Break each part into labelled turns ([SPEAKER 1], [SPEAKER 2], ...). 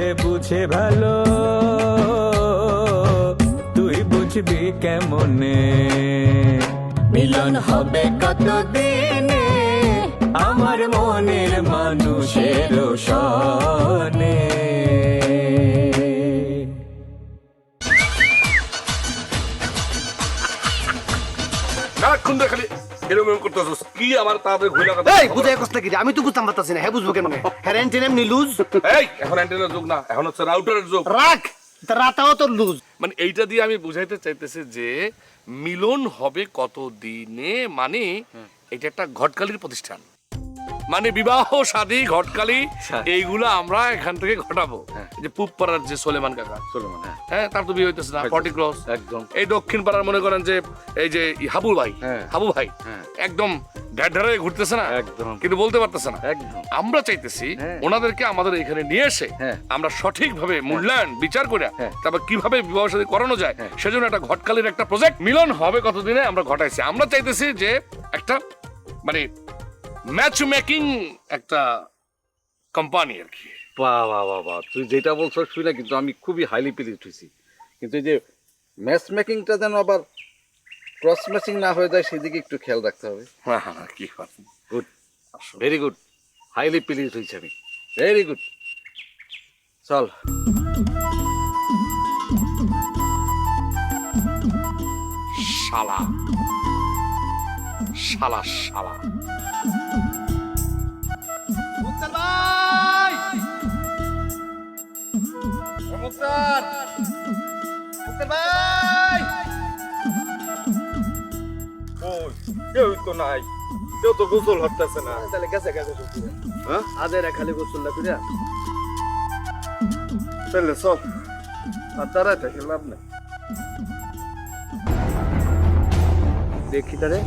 [SPEAKER 1] সে বুঝে ভালো। তুই বুঝবি কেমনে? মিলন হবে কতদিনে? আমার মনের মানুষের সনে।
[SPEAKER 2] সারাক্ষণ ধরে খালি এরকম এরকম কি আমার তাড়াতাড়ি ঘুরে কথা
[SPEAKER 3] এই বুঝে কষ্ট কি? আমি তো বুঝতাম পারতাছি না। হ্যাঁ বুঝব কেন? হ্যাঁ এমনি লুজ
[SPEAKER 2] এই এখন অ্যান্টেনার যুগ না এখন হচ্ছে রাউটারের যুগ।
[SPEAKER 3] রাখ রাতাও তো লুজ
[SPEAKER 2] মানে এইটা দিয়ে আমি বুঝাইতে চাইতেছি যে মিলন হবে কত দিনে মানে এটা একটা ঘটকালির প্রতিষ্ঠান। মানে বিবাহ শাদী ঘটকালি এইগুলো আমরা এখান থেকে ঘটাবো যে পূব পাড়ার যে সোলেমান কাকা সোলেমান হ্যাঁ তার তো বিয়ে হইতেছে না ফর্টি ক্রস
[SPEAKER 4] একদম।
[SPEAKER 2] এই দক্ষিণ পাড়ার মনে করেন যে এই যে হাবু ভাই
[SPEAKER 4] হ্যাঁ।
[SPEAKER 2] হাবু ভাই
[SPEAKER 4] হ্যাঁ।
[SPEAKER 2] একদম ঘুরতেছে না
[SPEAKER 4] একদম।
[SPEAKER 2] কিন্তু বলতে পারতেছে না
[SPEAKER 4] একদম।
[SPEAKER 2] আমরা চাইতেছি
[SPEAKER 4] হ্যাঁ।
[SPEAKER 2] ওনাদেরকে আমাদের এখানে নিয়ে এসে
[SPEAKER 4] হ্যাঁ।
[SPEAKER 2] আমরা সঠিকভাবে মূল্যায়ন বিচার করে
[SPEAKER 4] হ্যাঁ।
[SPEAKER 2] তারপর কীভাবে বিবাহ সাথী করানো যায়
[SPEAKER 4] হ্যাঁ।
[SPEAKER 2] সেজন্য একটা ঘটকালির একটা প্রজেক্ট মিলন হবে কতদিনে আমরা ঘটাইছি আমরা চাইতেছি যে একটা মানে ম্যাচ মেকিং একটা কোম্পানি আর কি।
[SPEAKER 4] বাহ বাহ বাহ বাহ তুই যেটা বলছো শুনে কিন্তু আমি খুবই হাইলি প্লিজড হয়েছি কিন্তু এই যে ম্যাচ মেকিংটা যেন আবার ক্রস ম্যাচিং না হয়ে যায় সেদিকে একটু খেয়াল রাখতে হবে।
[SPEAKER 2] হ্যাঁ হ্যাঁ কি
[SPEAKER 4] good very good highly pleased হয়েছি আমি। ভেরি গুড চল।
[SPEAKER 2] শালা। শালা শালা।
[SPEAKER 5] কেউ তো নাই। কেউ তো গোসল হতেছে না।
[SPEAKER 3] তাহলে গেছে গেছে
[SPEAKER 5] হ্যাঁ?
[SPEAKER 3] আদের খালি গোসল না কইরা
[SPEAKER 5] তাহলে চল। আর দাঁড়ায় থাকে লাভ নেই।
[SPEAKER 3] দেখি তারে।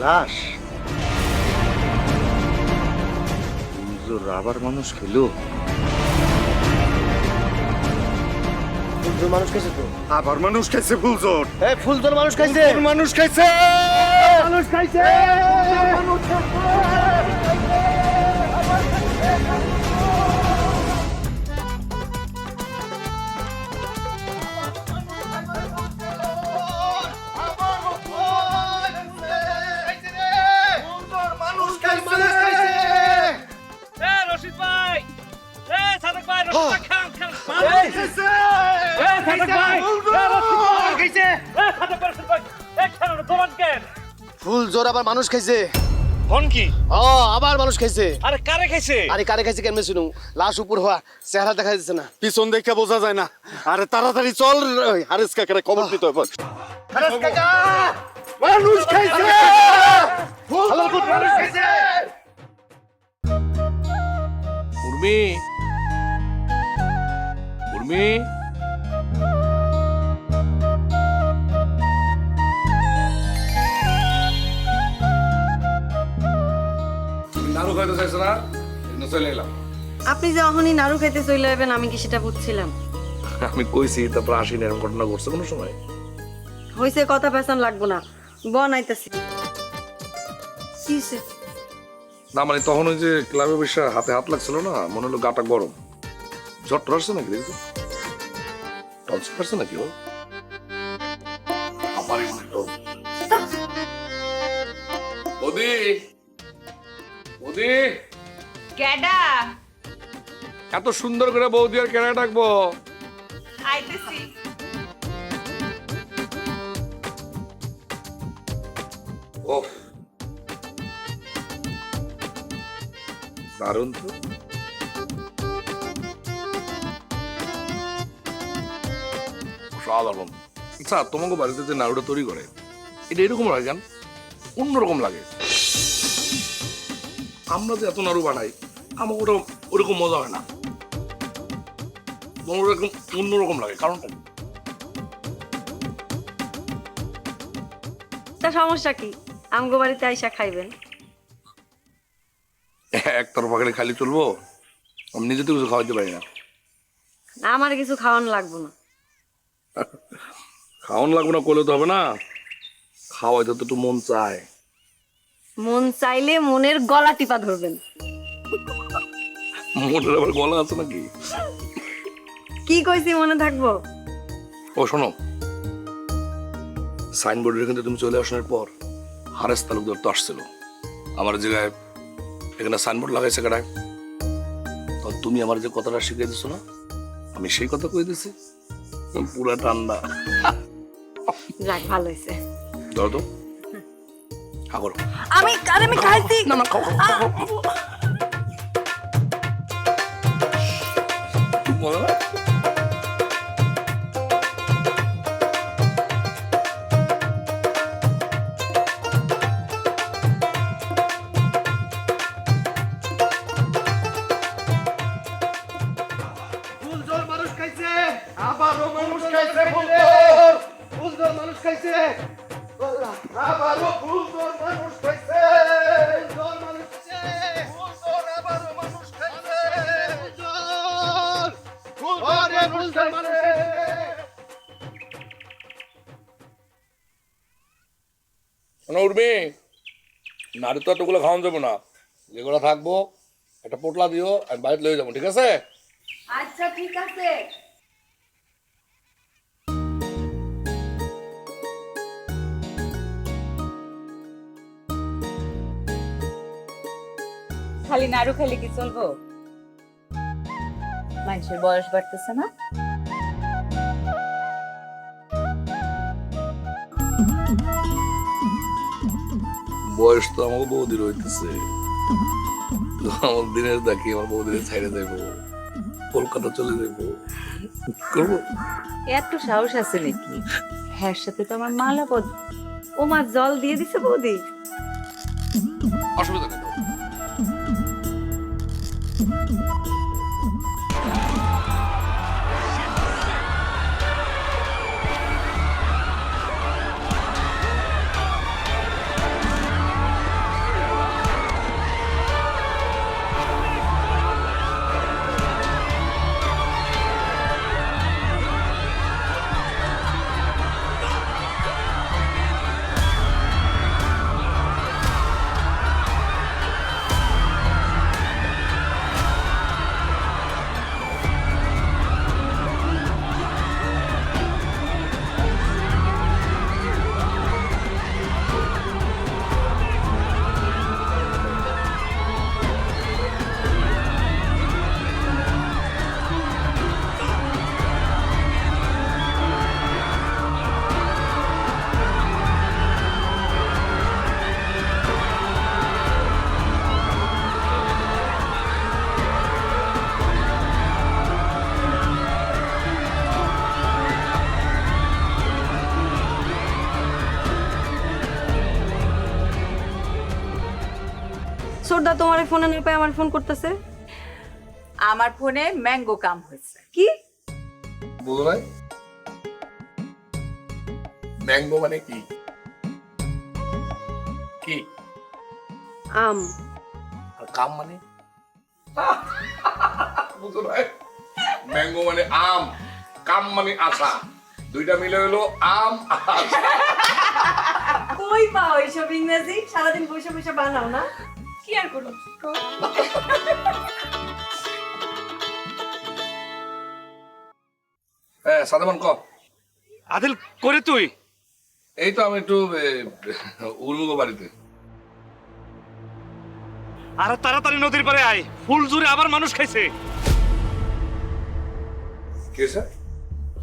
[SPEAKER 4] লাশ রাবার মানুষ খেলো।
[SPEAKER 3] ফুলজোর মানুষ খাইছে তো?
[SPEAKER 5] আবার মানুষ খাইছে ফুলজোর
[SPEAKER 3] এ ফুলজোর মানুষ খাইছে
[SPEAKER 5] মানুষ খাইছে
[SPEAKER 3] মানুষ খাইছে
[SPEAKER 6] রশিদ কেন
[SPEAKER 3] ফুলজোর আবার মানুষ খাইছে।
[SPEAKER 6] কি?
[SPEAKER 3] ও আবার মানুষ খাইছে।
[SPEAKER 6] আরে কারে খাইছে?
[SPEAKER 3] আরে কারে খাইছে কেমনে শুনু? লাশ উপর হওয়া চেহারা দেখা যাচ্ছে না।
[SPEAKER 5] পিছন দেখে বোঝা যায় না। আরে তাড়াতাড়ি চল হারেস কাকারে খবর দিতে হবে মানুষ খাইছে!
[SPEAKER 2] উর্মি উর্মি তুমি? নাড়ু খাইতে চাইছো না? চলে এলাম।
[SPEAKER 7] আপনি যে অহনি নাড়ু খাইতে চলে যাবেন আমি কি সেটা বুঝছিলাম?
[SPEAKER 2] আমি কইছি তারপর আসিনি এরকম ঘটনা ঘটছে কোনো সময়?
[SPEAKER 7] হইছে কথা পেছন লাগবো না। বনাইতেছি কিসে
[SPEAKER 2] না মানে তখন ওই যে ক্লাবে বসে হাতে হাত লাগছিল না মনে হলো গাটা গরম। টর আসছে নাকি টনসিল আসছে নাকি ও আমারই মনে হলো ওদি ওদি
[SPEAKER 8] ক্যাডা!
[SPEAKER 2] এত সুন্দর করে বৌদি আর কেনা ডাকবো।
[SPEAKER 8] আইতেছি।
[SPEAKER 2] ওহ
[SPEAKER 4] দারুণ তো।
[SPEAKER 2] আচ্ছা তোমাকে বাড়িতে যে নাড়ুটা তৈরি করে এটা এরকম কেন? অন্যরকম লাগে। আমরা যে এত নাড়ু বানাই আমাকে ওটা ওরকম মজা হয় না। তোমার অন্যরকম লাগে কারণটা
[SPEAKER 7] তা সমস্যা কি? আমগো বাড়িতে আইসা খাইবেন।
[SPEAKER 2] একতরফা করে খালি চলবো আমি নিজে তো কিছু খাওয়াতে পারি না
[SPEAKER 7] আমার কিছু খাওয়ানো লাগবো না।
[SPEAKER 2] খাওয়ান লাগবে না করলে তো হবে না। খাওয়াইতে তো একটু মন চায়।
[SPEAKER 7] মন চাইলে মনের গলা টিপা ধরবেন।
[SPEAKER 2] মনের আবার গলা আছে নাকি?
[SPEAKER 7] কি কইছি মনে থাকব?
[SPEAKER 2] ও শোনো। সাইনবোর্ডের এখানে তুমি চলে আসানোর পর হারেস তালুকদার তো আসছিল। আমার জায়গায় এখানে সাইনবোর্ড লাগাইছে কাটায় তো তুমি আমার যে কথাটা শিখিয়ে দিছো না আমি সেই কথা কই দিছি পুরা ঠান্ডা।
[SPEAKER 7] যাক ভালো হয়েছে।
[SPEAKER 2] ধরো তো। করো
[SPEAKER 7] আমি আরে আমি খাইছি।
[SPEAKER 2] না না খাও খাও, নাড়ু তো এতগুলো খাওয়ান যাব না। যেগুলো থাকব একটা পোটলা দিও আমি বাড়িতে লয়ে যাব ঠিক আছে?
[SPEAKER 7] আচ্ছা ঠিক আছে।
[SPEAKER 8] খালি নাড়ু খালি কি চলবো? মানুষের বয়স বাড়তেছে না?
[SPEAKER 2] বয়স তো আমার বৌদির হইতেছে। আমার দিনের দেখি আমার বৌদির ছাইড়ে যাইব কলকাতা চলে যাইব। করব
[SPEAKER 8] এত সাহস আছে নাকি? হ্যার সাথে তো আমার মালা পদ
[SPEAKER 7] ও মা জল দিয়ে দিছে বৌদি।
[SPEAKER 2] অসুবিধা নেই।
[SPEAKER 7] সোরদা তোমার ফোনে না পাই আমার ফোন করতেছে?
[SPEAKER 8] আমার ফোনে ম্যাঙ্গো কাম হয়েছে।
[SPEAKER 7] কি?
[SPEAKER 2] বুঝো নাই? ম্যাঙ্গো মানে কি? কি?
[SPEAKER 7] আম।
[SPEAKER 2] আর কাম মানে? বুঝো নাই? ম্যাঙ্গো মানে আম কাম মানে আশা। দুইটা মিলে হলো আম আশা।
[SPEAKER 7] কই পাও এইসব ইংরেজি? সারাদিন বসে বসে বানাও না।
[SPEAKER 8] কি আর করব?
[SPEAKER 2] হ্যাঁ সাদামান ক?
[SPEAKER 6] আদিল করে তুই?
[SPEAKER 2] এই তো আমি একটু বাড়িতে।
[SPEAKER 6] আর তাড়াতাড়ি নদীর পারে আয় ফুল জুড়ে আবার মানুষ খাইছে।
[SPEAKER 2] কে স্যার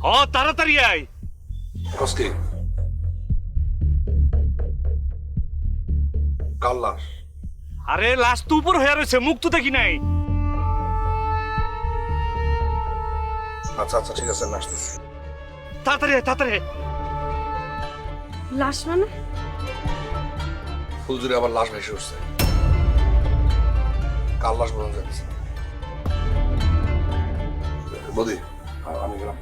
[SPEAKER 6] হ তাড়াতাড়ি আয়। আরে লাশ তো উপর হয়ে রয়েছে মুখ তো দেখি নাই।
[SPEAKER 3] আচ্ছা আচ্ছা ঠিক আছে আসতেছি।
[SPEAKER 6] তাড়াতাড়ি আয়, তাড়াতাড়ি আয়।
[SPEAKER 7] লাশ মানে?
[SPEAKER 2] ফুলজুরি আবার লাশ ভেসে উঠছে। কাল লাশ বোঝা যাচ্ছে বদি আমি গেলাম।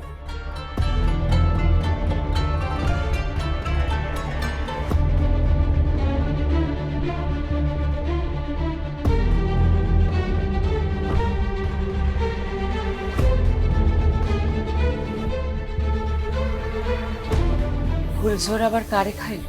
[SPEAKER 8] ফুলঝোর আবার কারে খাইল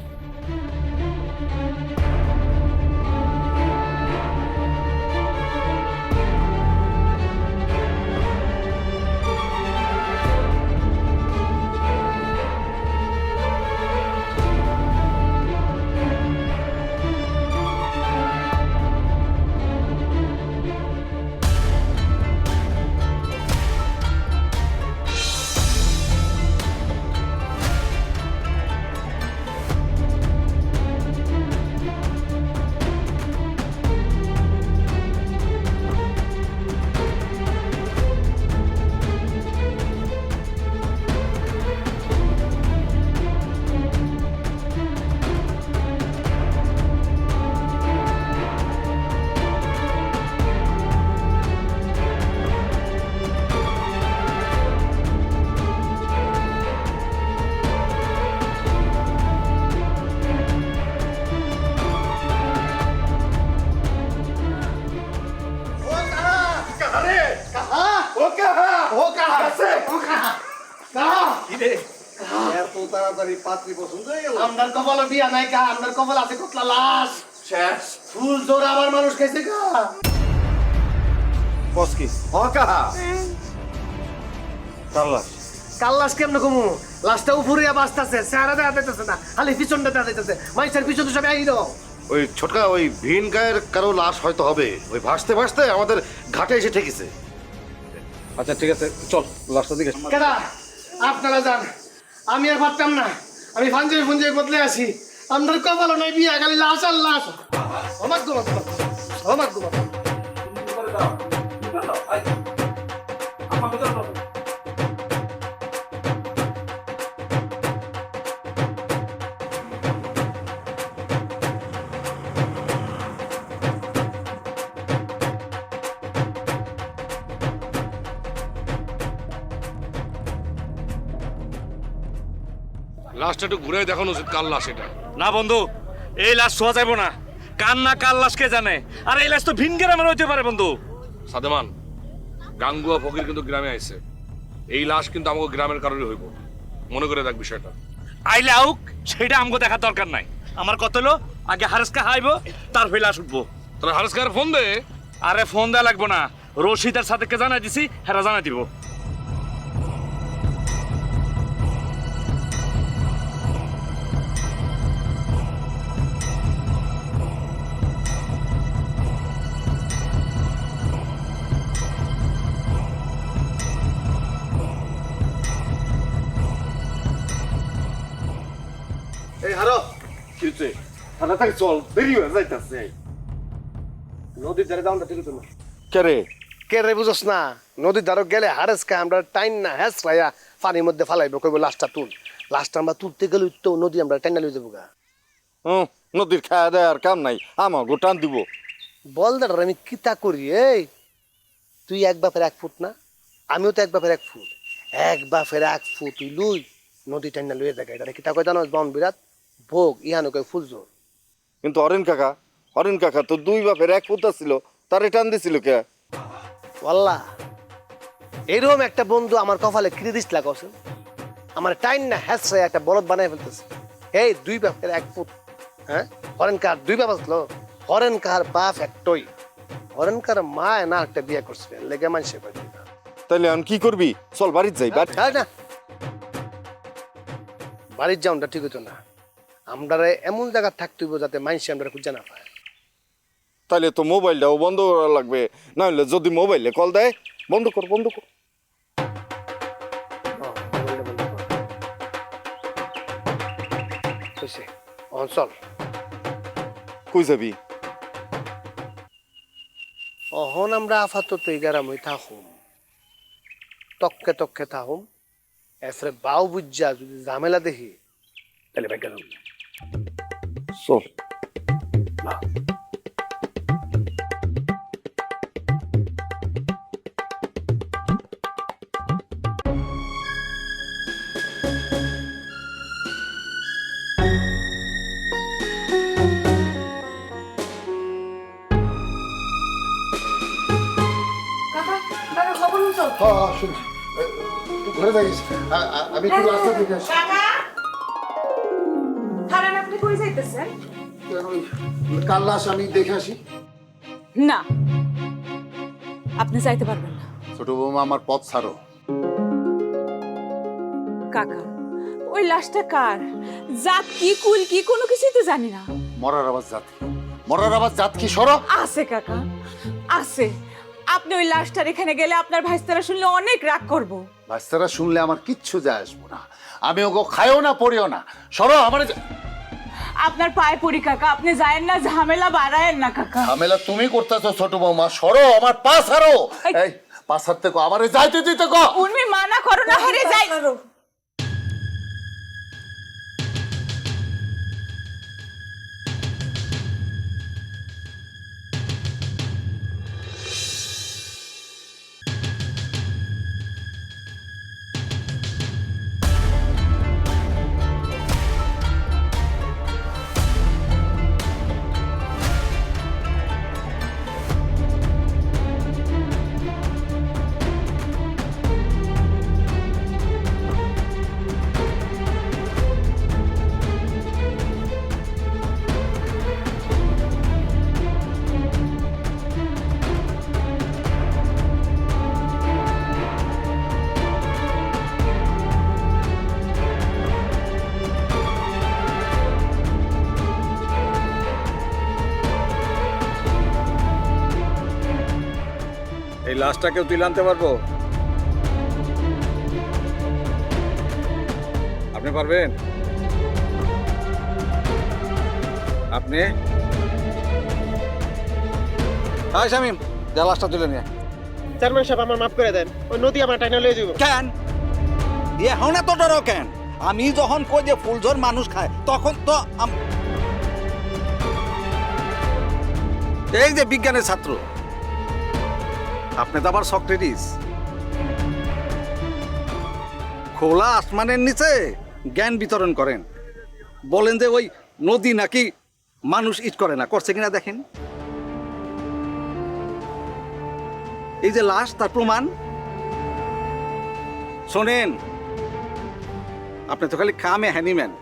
[SPEAKER 3] নাই কা আমদার কপাল আছে কতলা লাশ। শেষ। ফুল জোর আবার মানুষ খাইছে কা বস কি? হ কাহা কাল্লাস কেমনে কমু? লাশটা উপরে বাঁচতেছে চেহারা দেখা যাইতেছে না খালি পিছনটা দেখা যাইতেছে। মাইসের পিছন আই দাও।
[SPEAKER 9] ওই ছোটকা ওই ভিন গায়ের কারও লাশ হয়তো হবে। ওই ভাসতে ভাসতে আমাদের ঘাটে এসে ঠেকেছে।
[SPEAKER 4] আচ্ছা ঠিক আছে চল লাস্টটা দিকে
[SPEAKER 3] কেডা? আপনারা যান। আমি আর পারতাম না। আমি ফাঞ্জে ফুঞ্জে বদলে আসি। আপনার কপালও নাই বিয়া খালি লাশ আর লাশ। অমাক গুমা অমাক গুমা
[SPEAKER 2] লাশটা একটু ঘুরে দেখানো উচিত কাল লাশ এটা?
[SPEAKER 6] না বন্ধু এই লাশ শোয়া যাইব না। কার না কার লাশ কে জানে? আর এই লাশ তো ভিন গ্রামের হইতে পারে বন্ধু।
[SPEAKER 2] সাদেমান গাঙ্গুয়া ফকির কিন্তু গ্রামে আইছে। এই লাশ কিন্তু আমাকে গ্রামের কারণে হইব। মনে করে দেখ বিষয়টা।
[SPEAKER 6] আইলে আউক সেটা আমাকে দেখার দরকার নাই। আমার কত হলো আগে হারেসকা হাইবো তার হইলে লাশ উঠবো।
[SPEAKER 2] তাহলে হারেসকার ফোন দে।
[SPEAKER 6] আরে ফোন দেওয়া লাগবো না। রশিদার সাথে কে জানাই দিছি হেরা জানাই দিব।
[SPEAKER 5] চল দেরি হয়ে যাইতাছে
[SPEAKER 3] নদীর ধারে দাউনটা ঠিক না
[SPEAKER 5] কে রে
[SPEAKER 3] কে রে বুঝছ না। নদীর ধারে গেলে হারেস কা আমরা টাইন না হ্যাস রাইয়া পানির মধ্যে ফালাইব কইব লাশটা তুল। আমরা তুলতে গেলে তো নদী আমরা টাইনা লই যাব গা।
[SPEAKER 5] হুম নদীর খায়া দেয় আর কাম নাই। আমার গোটান দিব।
[SPEAKER 3] বল দাঁড়া আমি কিতা করি এই? তুই এক বাপের এক ফুট না? আমিও তো এক বাপের এক ফুট। এক বাপের এক ফুট তুই লুই। নদী টাইনা লইয়ে দেখা এটা কিতা কয় জানো? বন বিরাট ভোগ ইহানো কয় ফুলজোর।
[SPEAKER 5] কিন্তু অরেন কাকা অরেন কাকা তো দুই বাপের এক পুতা ছিল তারে টান দিছিল কে?
[SPEAKER 3] ওয়াল্লাহ এরকম একটা বন্ধু আমার কপালে দিস লাগাছে আমার টাইম না হ্যাসে একটা বলদ বানাই ফেলতেছে। এই দুই বাপের এক ফুট হ্যাঁ? হরেন কার দুই বাপ আসলো? হরেন কার বাপ একটাই। হরেন কার মা না একটা বিয়ে করছে লেগে মানুষে পাই
[SPEAKER 5] তাইলে এখন কি করবি? চল বাড়ির যাই বাড়ি
[SPEAKER 3] না। বাড়ির যাওনটা ঠিক হতো না। আমরা এমন জায়গা থাকতে হইব যাতে মানুষ আমরা খুঁজে না পায়।
[SPEAKER 5] তাইলে তো মোবাইলটাও বন্ধ করা লাগবে। না হলে যদি মোবাইলে কল দেয় বন্ধ কর বন্ধ কর।
[SPEAKER 3] অঞ্চল
[SPEAKER 5] কই যাবি?
[SPEAKER 3] অহন আমরা আপাতত এই গ্রামে থাকুম। তককে তককে থাকুম। এরপরে বাউ বুঝা যদি ঝামেলা দেখি তাহলে ভাই গেলাম
[SPEAKER 9] হ্যাঁ হ্যাঁ শুনছি। এ, ঘরে আ- আমি একটু রাস্তা থেকে আসি লাশ আমি দেখে আসি।
[SPEAKER 8] না আপনি চাইতে পারবেন না।
[SPEAKER 9] ছোট বৌমা আমার পথ ছাড়ো।
[SPEAKER 8] কাকা ওই লাশটা কার? জাত কি কুল কি কোনো কিছুই তো জানি না।
[SPEAKER 9] মরার আওয়াজ জাত কি? মরার আওয়াজ জাত কি? সরো।
[SPEAKER 8] আছে কাকা আছে। আপনি ওই লাশটার এখানে গেলে আপনার ভাইস্তারা শুনলে অনেক রাগ করব।
[SPEAKER 9] বাচ্চারা শুনলে আমার কিচ্ছু যায় আসব না। আমি ওগো খাইও না পড়িও না। সরো আমার
[SPEAKER 8] আপনার পায়ে পড়ি কাকা। আপনি যায়েন না ঝামেলা বাড়ায়েন না কাকা।
[SPEAKER 9] ঝামেলা তুমি করতেছো ছোট বৌমা। সরো আমার পা সরো
[SPEAKER 8] এই-
[SPEAKER 9] পা সরতে কো আমারে যাইতে দিতে কো।
[SPEAKER 8] উর্মি মানা করো না হেরে যাই।
[SPEAKER 4] এই লাশটা কেউ তুলে আনতে পারব? আপনি পারবেন? আপনি? হাই শামিম যা লাশটা তুলে নিয়ে
[SPEAKER 3] চেয়ারম্যান সাহেব আমার মাফ করে দেন। ওই নদী আমার টাইনা লয়ে যাব
[SPEAKER 4] কেন? এখন এত ডরো কেন? আমি যখন কই যে ফুলঝোর মানুষ খায় তখন তো এই যে বিজ্ঞানের ছাত্র আপনি তো আবার সক্রেটিস। খোলা আসমানের নিচে জ্ঞান বিতরণ করেন। বলেন যে ওই নদী নাকি মানুষ ইট করে না, করছে কিনা দেখেন। এই যে লাশ, তার প্রমাণ। শোনেন, আপনি তো খালি কামে হ্যানিম্যান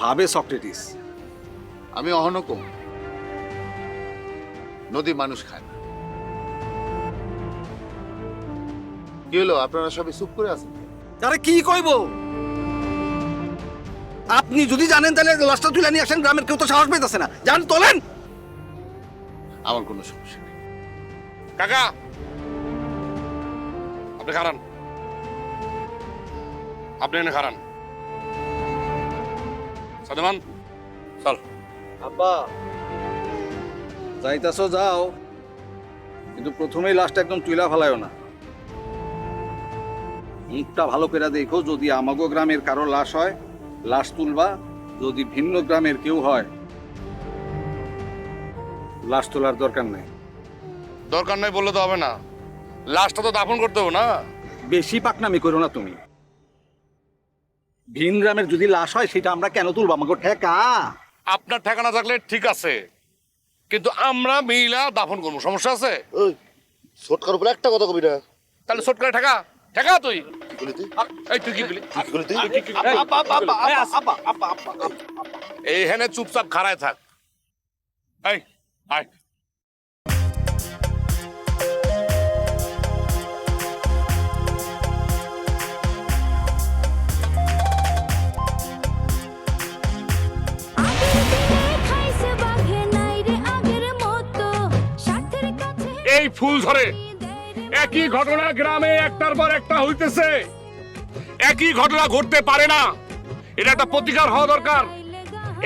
[SPEAKER 4] ভাবে সক্রেটিস।
[SPEAKER 9] আমি অহন কম নদী মানুষ খায়। কি হলো আপনারা সবাই চুপ করে আছেন
[SPEAKER 4] আরে কি কইব? আপনি যদি জানেন তাহলে লাশটা তুলে নিয়ে আসেন গ্রামের কেউ তো সাহস পেতেছে না। জান তোলেন!
[SPEAKER 9] আমার কোনো সমস্যা নেই।
[SPEAKER 2] কাকা! আপনি খারান। আপনি এনে খারান। সাদেমান চল।
[SPEAKER 4] আব্বা যাইতাছো যাও কিন্তু প্রথমেই লাশটা একদম তুইলা ফেলায়ও না। মুখটা ভালো করে দেখো যদি আমাগো গ্রামের কারও লাশ হয় লাশ তুলবা যদি ভিন্ন গ্রামের কেউ হয় লাশ তোলার দরকার নেই।
[SPEAKER 2] দরকার নাই বললে তো হবে না। লাশটা তো দাফন করতে হবে না।
[SPEAKER 4] বেশি পাকনামি করো না তুমি। ভিন গ্রামের যদি লাশ হয় সেটা আমরা কেন তুলবো? আমাকে ঠেকা।
[SPEAKER 2] আপনার ঠিকানা থাকলে ঠিক আছে। কিন্তু আমরা মিলা দাফন করব সমস্যা আছে?
[SPEAKER 9] ওই ছোটকার উপরে একটা কথা কবি না।
[SPEAKER 2] তাহলে ছোট করে ঠেকা? ঠেকা তুই এই তুই কি বলি
[SPEAKER 9] কি বলি তুই
[SPEAKER 2] এই হেনে চুপচাপ খাড়ায় থাক এই আয় এই ফুল ধরে একই ঘটনা গ্রামে একটার পর একটা হইতেছে। একই ঘটনা ঘটতে পারে না। এটা একটা প্রতিকার হওয়া দরকার।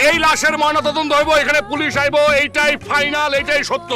[SPEAKER 2] এই লাশের ময়নাতদন্ত হইব, এখানে পুলিশ আইব, এইটাই ফাইনাল এইটাই সত্য।